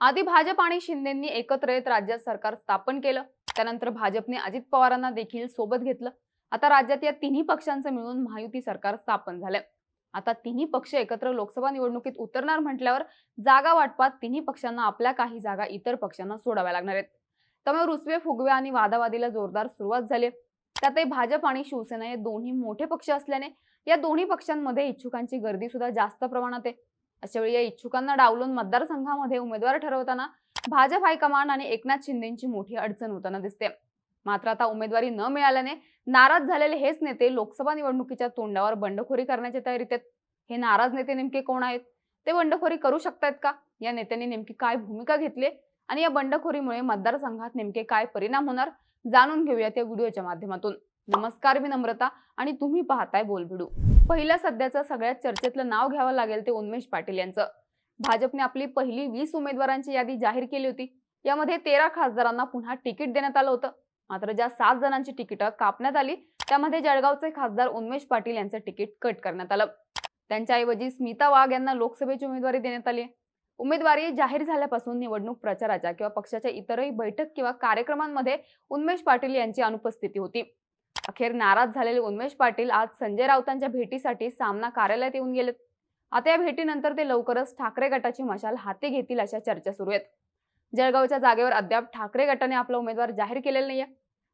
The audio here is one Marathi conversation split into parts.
आधी भाजप आणि शिंदेंनी एकत्र येत राज्यात सरकार स्थापन केलं. त्यानंतर भाजपने अजित पवारांना देखील सोबत घेतलं. आता राज्यात या तिन्ही पक्षांचं मिळून महायुती सरकार स्थापन झालंय. आता तिन्ही पक्ष एकत्र लोकसभा निवडणुकीत उतरणार म्हटल्यावर जागा वाटपात तिन्ही पक्षांना आपल्या काही जागा इतर पक्षांना सोडाव्या लागणार आहेत. त्यामुळे रुसवे फुगवे आणि वादावादीला जोरदार सुरुवात झाली त्यातही भाजप आणि शिवसेना हे दोन्ही मोठे पक्ष असल्याने या दोन्ही पक्षांमध्ये इच्छुकांची गर्दी सुद्धा जास्त प्रमाणात आहे. अशा वेळी या इच्छुकांना डावलून मतदारसंघामध्ये उमेदवार ठरवताना भाजप हायकमांड आणि एकनाथ शिंदेची मोठी अडचण होताना दिसते. मात्र आता उमेदवारी न मिळाल्याने नाराज झालेले हेच नेते लोकसभा निवडणुकीच्या तोंडावर बंडखोरी करण्याच्या तयारीत आहेत. हे नाराज नेते नेमके कोण आहेत? ते बंडखोरी करू शकतात का? या नेत्यांनी नेमकी काय भूमिका घेतली? आणि या बंडखोरीमुळे मतदारसंघात नेमके काय परिणाम होणार? जाणून घेऊयात या व्हिडिओच्या माध्यमातून. नमस्कार मी नम्रता आणि तुम्ही पाहताय बोलभिडू पहिल्या सध्याचं सगळ्यात चर्चेतलं नाव घ्यावं लागेल ते उन्मेष पाटील यांचं. भाजपने आपली पहिली वीस उमेदवारांची यादी जाहीर केली होती. यामध्ये तेरा खासदारांना पुन्हा तिकीट देण्यात आलं होतं. मात्र ज्या सात जणांची तिकीटं कापण्यात आली त्यामध्ये जळगावचे खासदार उन्मेष पाटील यांचं तिकीट कट करण्यात आलं. त्यांच्याऐवजी स्मिता वाघ यांना लोकसभेची उमेदवारी देण्यात आली उमेदवारी जाहीर झाल्यापासून निवडणूक प्रचाराच्या किंवा पक्षाच्या इतरही बैठक किंवा कार्यक्रमांमध्ये उन्मेष पाटील यांची अनुपस्थिती होती. अखेर नाराज झालेले उन्मेश पाटील आज संजय राऊतांच्या भेटीसाठी सामना कार्यालयात येऊन गेले आता या भेटीनंतर ते लवकरच ठाकरे गटाची मशाल हाती घेतील अशा चर्चा सुरू आहेत. जळगावच्या जागेवर अद्याप ठाकरे गटाने आपला उमेदवार जाहीर केलेला नाहीये.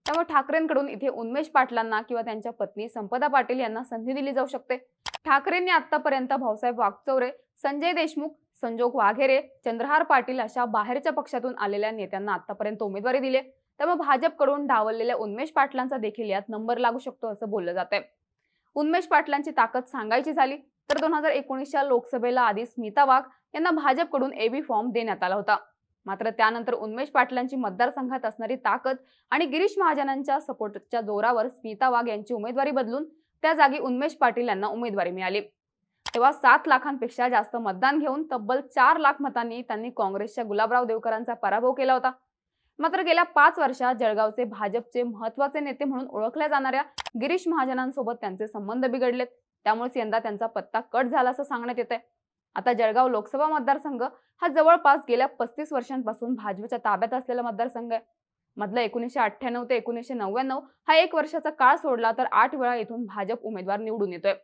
त्यामुळे ठाकरेंकडून इथे उन्मेश पाटलांना किंवा त्यांच्या पत्नी संपदा पाटील यांना संधी दिली जाऊ शकते. ठाकरेंनी आतापर्यंत भाऊसाहेब वागचौरे संजय देशमुख संजोग वाघेरे चंद्रहार पाटील अशा बाहेरच्या पक्षातून आलेल्या नेत्यांना आतापर्यंत उमेदवारी दिली त्यामुळे भाजपकडून धावलेल्या उन्मेश पाटलांचा देखील यात नंबर लागू शकतो असं बोललं जात आहे पाटलांची ताकद सांगायची झाली तर दोन हजार एकोणीसच्या लोकसभेला आधी स्मिता वाघ यांना भाजपकडून एबी फॉर्म देण्यात आला होता. मात्र त्यानंतर उन्मेश पाटलांची मतदारसंघात असणारी ताकद आणि गिरीश महाजनांच्या सपोर्टच्या जोरावर स्मिता वाघ यांची उमेदवारी बदलून त्या जागी उन्मेश पाटील यांना उमेदवारी मिळाली. तेव्हा सात लाखांपेक्षा जास्त मतदान घेऊन तब्बल चार लाख मतांनी त्यांनी काँग्रेसच्या गुलाबराव देवकरांचा पराभव केला होता. मात्र गेल्या पाच वर्षात जळगावचे भाजपचे महत्त्वाचे नेते म्हणून ओळखल्या जाणाऱ्या गिरीश महाजनांसोबत त्यांचे संबंध बिघडलेत. त्यामुळेच यंदा त्यांचा पत्ता कट झाला असं सांगण्यात येत आहे आता जळगाव लोकसभा मतदारसंघ हा जवळपास गेल्या पस्तीस वर्षांपासून भाजपच्या ताब्यात असलेला मतदारसंघ आहे. मधला एकोणीसशे अठ्ठ्याण्णव ते एकोणीसशे नव्याण्णव हा एक वर्षाचा काळ सोडला तर आठ वेळा इथून भाजप उमेदवार निवडून येतोय.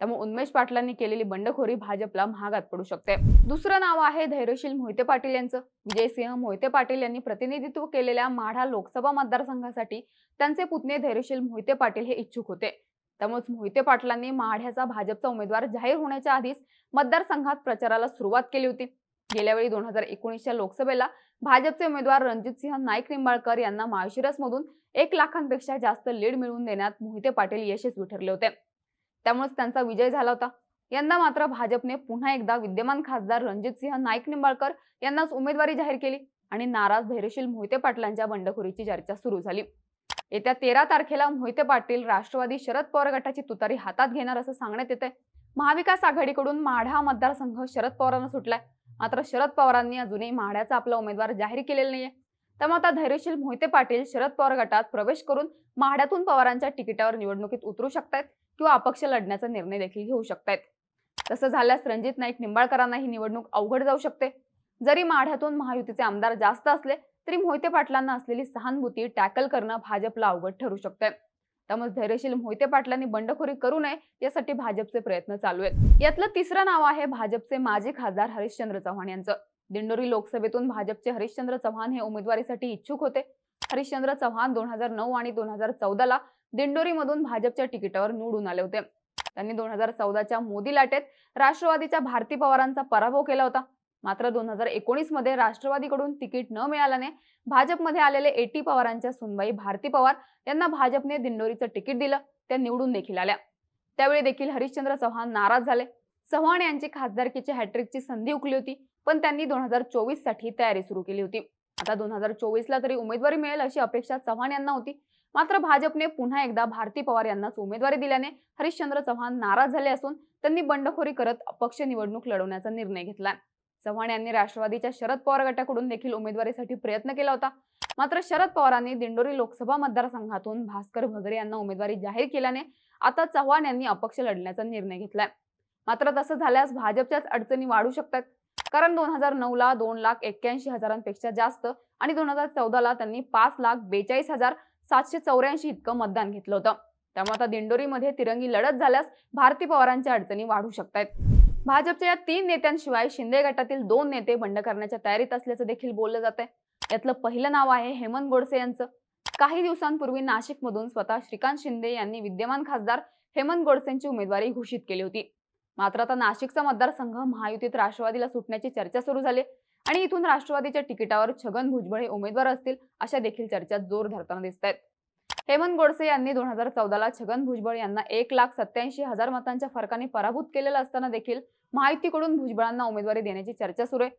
त्यामुळे उन्मेश पाटलांनी केलेली बंडखोरी भाजपला महागात पडू शकते. दुसरं नाव आहे धैर्यशील मोहिते पाटील यांचं. विजयसिंह मोहिते पाटील यांनी प्रतिनिधित्व केलेल्या माढा लोकसभा मतदारसंघासाठी त्यांचे पुतणे धैर्यशील मोहिते पाटील हे इच्छुक होते. त्यामुळेच मोहिते पाटलांनी माढ्याचा भाजपचा उमेदवार जाहीर होण्याच्या आधीच मतदारसंघात प्रचाराला सुरुवात केली होती. गेल्या वेळी दोन हजार एकोणीसच्या लोकसभेला भाजपचे उमेदवार रणजितसिंह नाईक निंबाळकर यांना माळशिरसमधून एक लाखांपेक्षा जास्त लीड मिळवून देण्यात मोहिते पाटील यशस्वी ठरले होते. त्यामुळेच त्यांचा विजय झाला होता. यंदा मात्र भाजपने पुन्हा एकदा विद्यमान खासदार रणजितसिंह नाईक निंबाळकर यांनाच उमेदवारी जाहीर केली आणि नाराज धैर्यशील मोहिते पाटलांच्या बंडखोरीची चर्चा सुरू झाली. येत्या तेरा तारखेला मोहिते पाटील राष्ट्रवादी शरद पवार गटाची तुतारी हातात घेणार असं सांगण्यात येत आहे महाविकास आघाडीकडून माढा मतदारसंघ शरद पवारांना सुटलाय. मात्र शरद पवारांनी अजूनही माढ्याचा आपला उमेदवार जाहीर केलेला नाहीये. त्यामुळे आता धैर्यशील मोहिते पाटील शरद पवार गटात प्रवेश करून माढ्यातून पवारांच्या तिकिटावर निवडणुकीत उतरू शकतात किंवा अपक्ष लढण्याचा निर्णय देखील घेऊ शकतात तसं झाल्यास रणजित नाईक निंबाळकरांना ही निवडणूक अवघड जाऊ शकते. जरी माढ्यातून महायुतीचे आमदार जास्त असले तरी मोहिते पाटलांना असलेली सहानुभूती टॅकल करणं भाजपला अवघड ठरू शकते त्यामुळे धैर्यशील मोहिते पाटलांनी बंडखोरी करू नये यासाठी भाजपचे प्रयत्न चालू आहेत. यातलं तिसरं नाव आहे भाजपचे माजी खासदार हरिश्चंद्र चव्हाण यांचं. दिंडोरी लोकसभेतून भाजपचे हरिश्चंद्र चव्हाण हे उमेदवारीसाठी इच्छुक होते. हरिश्चंद्र चव्हाण दोन हजार नऊ आणि दोन हजार चौदाला दिंडोरीमधून भाजपच्या तिकिटावर निवडून आले होते. त्यांनी दोन हजार चौदाच्या मोदी लाटेत राष्ट्रवादीच्या भारती पवारांचा पराभव केला होता. मात्र दोन हजार एकोणीसमध्ये राष्ट्रवादीकडून तिकीट न मिळाल्याने भाजपमध्ये आलेले एटी पवारांच्या सुनबाई भारती पवार यांना भाजपने दिंडोरीचं तिकीट दिलं. त्या निवडून देखील आल्या. त्यावेळी देखील हरिश्चंद्र चव्हाण नाराज झाले. चव्हाण यांची खासदारकीची हॅट्रिकची संधी उकली होती. पण त्यांनी दोन हजार चोवीससाठी तयारी सुरू केली होती. आता दोन हजार चोवीस ला तरी उमेदवारी मिळेल अशी अपेक्षा चव्हाण यांना होती. मात्र भाजपने पुन्हा एकदा भारती पवार यांनाच उमेदवारी दिल्याने हरिश्चंद्र चव्हाण नाराज झाले असून त्यांनी बंडखोरी करत अपक्ष निवडणूक लढवण्याचा निर्णय घेतला. चव्हाण यांनी राष्ट्रवादीच्या शरद पवार गटाकडून देखील उमेदवारीसाठी प्रयत्न केला होता. मात्र शरद पवारांनी दिंडोरी लोकसभा मतदारसंघातून भास्कर भगरे यांना उमेदवारी जाहीर केल्याने आता चव्हाण यांनी अपक्ष लढण्याचा निर्णय घेतलाय. मात्र तसं झाल्यास भाजपच्याच अडचणी वाढू शकतात. कारण दोन हजार नऊ ला दोन लाख एक्क्याऐंशी हजारांपेक्षा जास्त आणि दोन हजार चौदाला त्यांनी पाच लाख बेचाळीस हजार सातशे चौऱ्याऐंशी इतकं मतदान घेतलं होतं. त्यामुळे आता दिंडोरीमध्ये तिरंगी लढत झाल्यास भारती पवारांच्या अडचणी वाढू शकतात भाजपच्या या तीन नेत्यांशिवाय शिंदे गटातील दोन नेते बंड करण्याच्या तयारीत असल्याचं देखील बोललं जात आहे यातलं पहिलं नाव आहे हेमंत गोडसे यांचं. काही दिवसांपूर्वी नाशिकमधून स्वतः श्रीकांत शिंदे यांनी विद्यमान खासदार हेमंत गोडसेंची उमेदवारी घोषित केली होती. मात्र आता नाशिकचा मतदारसंघ महायुतीत राष्ट्रवादीला सुटण्याची चर्चा सुरू झाली आणि इथून राष्ट्रवादीच्या तिकिटावर छगन भुजबळ हे उमेदवार असतील अशा देखील चर्चा जोर धरताना दिसत आहेत. हेमंत गोडसे यांनी दोन हजार चौदाला छगन भुजबळ यांना एक लाख सत्याऐंशी हजार मतांच्या फरकाने पराभूत केलेलं असताना देखील महायुतीकडून भुजबळांना उमेदवारी देण्याची चर्चा सुरू आहे.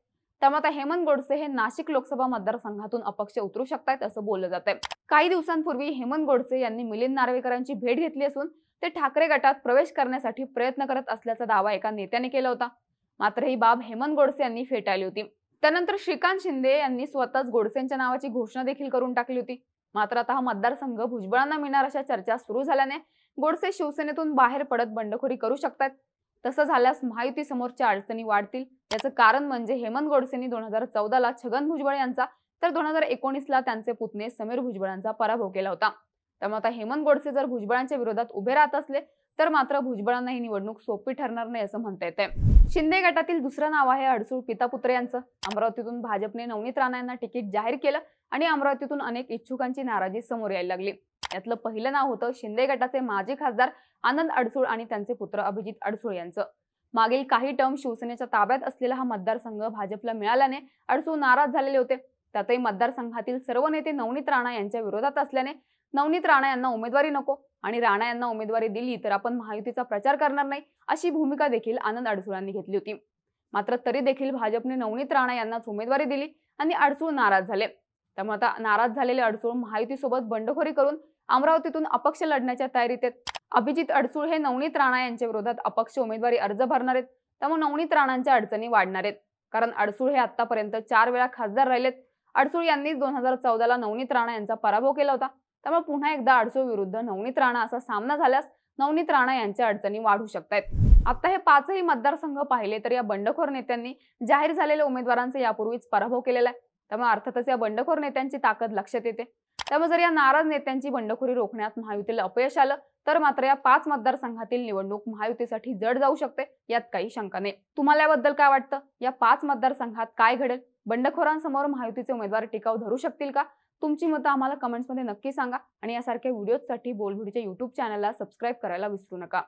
त्यामुळे आता हेमंत गोडसे हे नाशिक लोकसभा मतदारसंघातून अपक्ष उतरू शकतात असं बोललं जात आहे काही दिवसांपूर्वी हेमंत गोडसे यांनी मिलिंद नार्वेकरांची भेट घेतली असून ते ठाकरे गटात प्रवेश करण्यासाठी प्रयत्न करत असल्याचा दावा एका नेत्याने केला होता. मात्र ही बाब हेमंत गोडसे यांनी फेटाळली होती. त्यानंतर श्रीकांत शिंदे यांनी स्वतःच गोडसेंच्या नावाची घोषणा देखील करून टाकली होती. मात्र आता हा मतदारसंघ भुजबळांना मिळणार अशा चर्चा सुरू झाल्याने गोडसे शिवसेनेतून बाहेर पडत बंडखोरी करू शकतात तसं झाल्यास महायुती समोरच्या अडचणी वाढतील. याचं कारण म्हणजे हेमंत गोडसेंनी दोन हजार चौदाला छगन भुजबळ यांचा तर दोन हजार एकोणीसला त्यांचे पुतणे समीर भुजबळांचा पराभव केला होता. त्यामुळे आता हेमंत गोडसे जर भुजबळांच्या विरोधात उभे राहत असले तर मात्र भुजबळांना ही निवडणूक सोपी ठरणार नाही असं म्हणता येते शिंदे गटातील दुसरं नाव आहे अडसूळ पितापुत्र यांचं. अमरावतीतून भाजपने नवनीत राणा यांना तिकीट जाहीर केलं आणि अमरावतीतून अनेक इच्छुकांची नाराजी समोर यायला लागली. यातलं पहिलं नाव होतं शिंदे गटाचे माजी खासदार आनंद अडसूळ आणि त्यांचे पुत्र अभिजित अडसूळ यांचं. मागील काही टर्म शिवसेनेच्या ताब्यात असलेला हा मतदारसंघ भाजपला मिळाल्याने अडसूळ नाराज झालेले होते. त्यातही मतदारसंघातील सर्व नेते नवनीत राणा यांच्या विरोधात असल्याने नवनीत राणा यांना उमेदवारी नको आणि राणा यांना उमेदवारी दिली तर आपण महायुतीचा प्रचार करणार नाही अशी भूमिका देखील आनंद अडसूळांनी घेतली होती. मात्र तरी देखील भाजपने नवनीत राणा यांनाच उमेदवारी दिली आणि अडसूळ नाराज झाले. त्यामुळे आता नाराज झालेले अडसूळ महायुतीसोबत बंडखोरी करून अमरावतीतून अपक्ष लढण्याच्या तयारीत आहेत. अभिजित अडसूळ हे नवनीत राणा यांच्या विरोधात अपक्ष उमेदवारी अर्ज भरणार आहेत. त्यामुळे नवनीत राणांच्या अडचणी वाढणार आहेत. कारण अडसूळ हे आतापर्यंत चार वेळा खासदार राहिलेत. अडसूळ यांनीच दोन हजार चौदाला नवनीत राणा यांचा पराभव केला होता. त्यामुळे पुन्हा एकदा आडसो विरुद्ध नवनीत राणा असा सामना झाल्यास नवनीत राणा यांच्या अडचणी वाढू शकतात आता हे पाचही मतदारसंघ पाहिले तर या बंडखोर नेत्यांनी जाहीर झालेल्या उमेदवारांचा यापूर्वीच पराभव केलेला आहे. त्यामुळे अर्थातच या बंडखोर नेत्यांची ताकद लक्षात येते. त्यामुळे जर या नाराज नेत्यांची बंडखोरी रोखण्यात महायुतीला अपयश आलं तर मात्र या पाच मतदारसंघातील निवडणूक महायुतीसाठी जड जाऊ शकते यात काही शंका नाही. तुम्हाला याबद्दल काय वाटतं? या पाच मतदारसंघात काय घडेल? बंडखोरांसमोर महायुतीचे उमेदवार टिकाव धरू शकतील का? तुमची मतं आम्हाला कमेंट्समध्ये नक्की सांगा आणि यासारख्या व्हिडिओजसाठी बोलभिडीच्या युट्यूब चॅनलला सबस्क्राईब करायला विसरू नका.